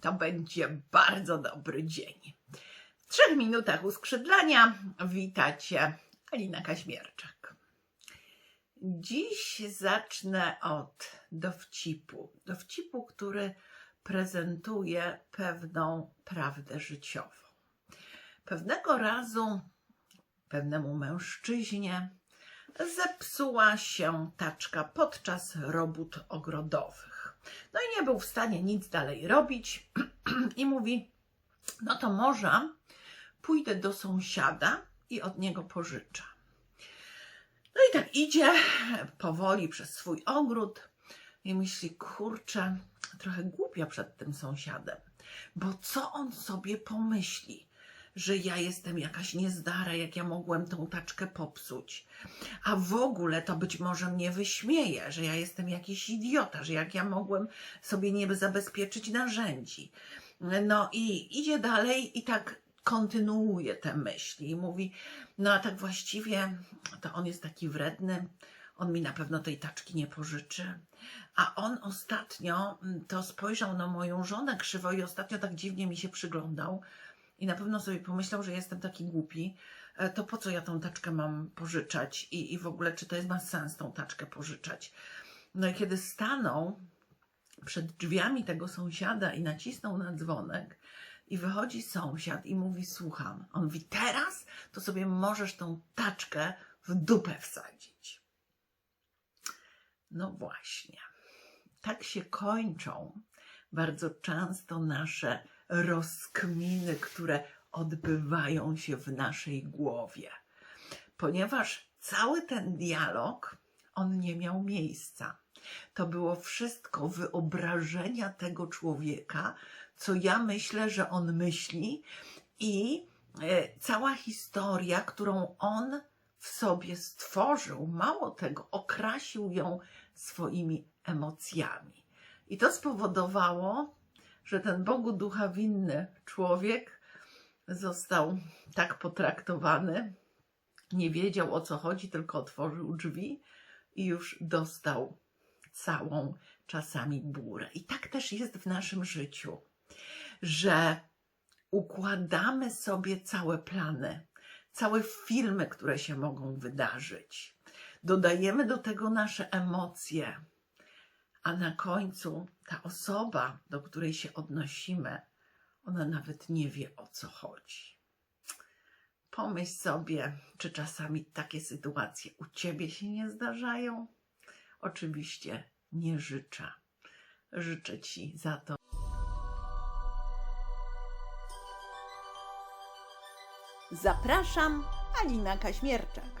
to będzie bardzo dobry dzień. W trzech minutach uskrzydlania witacie Alina Kaźmierczak. Dziś zacznę od dowcipu. Dowcipu, który prezentuje pewną prawdę życiową. Pewnego razu pewnemu mężczyźnie zepsuła się taczka podczas robót ogrodowych. No i nie był w stanie nic dalej robić i mówi: No to może pójdę do sąsiada i od niego pożyczę. No i tak idzie powoli przez swój ogród i myśli: Kurczę, trochę głupia przed tym sąsiadem, bo co on sobie pomyśli? Że ja jestem jakaś niezdara, jak ja mogłem tą taczkę popsuć. A w ogóle to być może mnie wyśmieje, że ja jestem jakiś idiota, że jak ja mogłem sobie nie zabezpieczyć narzędzi. No i idzie dalej i tak kontynuuje te myśli i mówi, no a tak właściwie to on jest taki wredny, on mi na pewno tej taczki nie pożyczy. A on ostatnio to spojrzał na moją żonę krzywo i ostatnio tak dziwnie mi się przyglądał i na pewno sobie pomyślał, że jestem taki głupi, e, to po co ja tą taczkę mam pożyczać i, i w ogóle czy to jest ma sens tą taczkę pożyczać. No i kiedy stanął przed drzwiami tego sąsiada i nacisnął na dzwonek i wychodzi sąsiad i mówi słucham. On mówi teraz to sobie możesz tą taczkę w dupę wsadzić. No właśnie. Tak się kończą bardzo często nasze rozkminy, które odbywają się w naszej głowie. Ponieważ cały ten dialog, on nie miał miejsca. To było wszystko wyobrażenia tego człowieka, co ja myślę, że on myśli i e, cała historia, którą on w sobie stworzył, mało tego, okrasił ją swoimi emocjami. I to spowodowało, że ten Bogu ducha winny człowiek został tak potraktowany, nie wiedział o co chodzi, tylko otworzył drzwi i już dostał całą czasami burę. I tak też jest w naszym życiu, że układamy sobie całe plany, całe filmy, które się mogą wydarzyć. Dodajemy do tego nasze emocje, a na końcu ta osoba, do której się odnosimy, ona nawet nie wie o co chodzi. Pomyśl sobie, czy czasami takie sytuacje u ciebie się nie zdarzają? Oczywiście nie życzę. Życzę ci za to. Zapraszam, Alina Kaśmierczak.